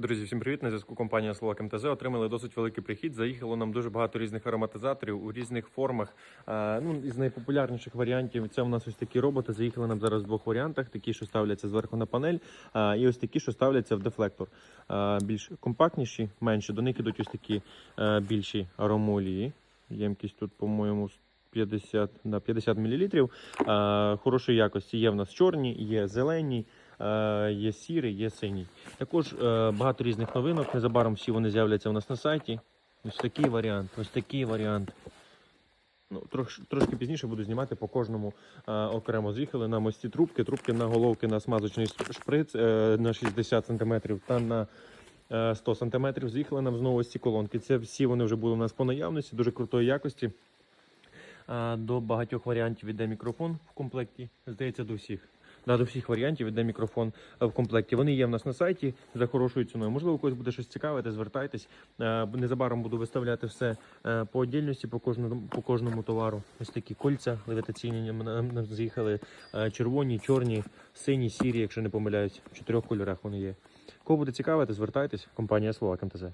Друзі, всім привіт! На зв'язку компанія Словак МТЗ. Отримали досить великий прихід. Заїхало нам дуже багато різних ароматизаторів у різних формах. Ну, із найпопулярніших варіантів це у нас ось такі роботи. Заїхали нам зараз в двох варіантах: такі, що ставляться зверху на панель, і ось такі, що ставляться в дефлектор. Більш компактніші, менші. До них ідуть ось такі більші аромолії. Ємкість тут, по-моєму, 50 на 50 мл. Хорошої якості. Є в нас чорні, є зелені. Е, Є сірий, є синій. Також е, багато різних новинок. Незабаром всі вони з'являться у нас на сайті. Ось такий варіант, ось такий варіант. Ну, трош, трошки пізніше буду знімати по кожному е, окремо. З'їхали нам ось ці трубки. Трубки на головки на смазочний шприц е, на 60 см та на е, 100 см. З'їхали нам знову ці колонки. Це всі вони вже були у нас по наявності, дуже крутої якості. Е, до багатьох варіантів іде мікрофон в комплекті. Здається, до всіх. Да, до всіх варіантів іде мікрофон е, в комплекті. Вони є в нас на сайті за хорошою ціною. Можливо, когось буде щось цікавити, звертайтесь. Е, Незабаром буду виставляти все е, по отдільності, по кожному, по кожному товару. Ось такі кольця левітаційні нам- з'їхали червоні, чорні, сині, сірі, якщо не помиляюсь. В чотирьох кольорах вони є. Кого буде цікавити, звертайтесь. Компанія Словак МТЗ.